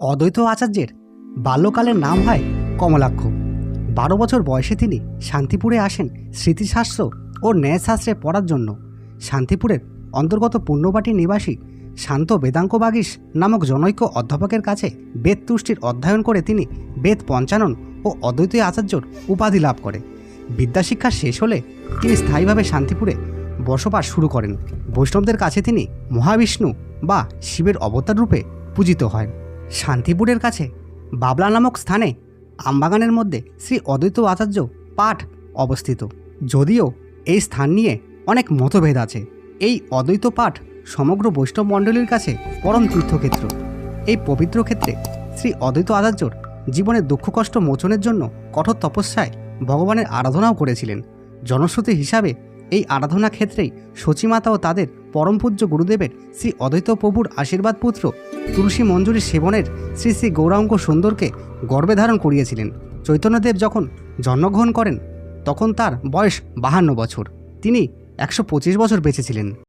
অদ্বৈত আচার্যের বাল্যকালের নাম হয় কমলাক্ষ। বারো বছর বয়সে তিনি শান্তিপুরে আসেন স্মৃতিশাস্ত্র ও ন্যায়শাস্ত্রে পড়ার জন্য। শান্তিপুরের অন্তর্গত পূর্ণবাটি নিবাসী শান্ত বেদাঙ্ক বাগিস নামক জনৈক অধ্যাপকের কাছে বেদ তুষ্টির অধ্যয়ন করে তিনি বেদ পঞ্চানন ও অদ্বৈত আচার্যর উপাধি লাভ করে। বিদ্যাশিক্ষা শেষ হলে তিনি স্থায়ীভাবে শান্তিপুরে বসবাস শুরু করেন। বৈষ্ণবদের কাছে তিনি মহাবিষ্ণু বা শিবের অবতার রূপে পূজিত হয় শান্তিপুরের কাছে, বাবলা নামক স্থানে, আমবাগানের মধ্যে শ্রী অদ্বৈত আচার্য পাঠ অবস্থিত। যদিও এই স্থান নিয়ে অনেক মতভেদ আছে। এই অদ্বৈত পাঠ সমগ্র বৈষ্ণব মণ্ডলীর কাছে পরম তীর্থক্ষেত্র। এই পবিত্র ক্ষেত্রে শ্রী অদ্বৈত আচার্যর জীবনের দুঃখ কষ্ট মোচনের জন্য কঠোর তপস্যায় ভগবানের আরাধনাও করেছিলেন। জনশ্রুতি হিসাবে এই আরাধনা ক্ষেত্রেই সচিমাতা ও তাদের পরম পূজ্য গুরুদেবের শ্রী অদ্বৈত প্রভুর আশীর্বাদ পুত্র তুলসী মঞ্জুরি সেবনের শ্রী শ্রী গৌরাঙ্গ সুন্দরকে গর্বে ধারণ করিয়েছিলেন। চৈতন্যদেব যখন জন্মগ্রহণ করেন, তখন তার বয়স বাহান্ন বছর। তিনি একশো পঁচিশ বছর বেঁচেছিলেন।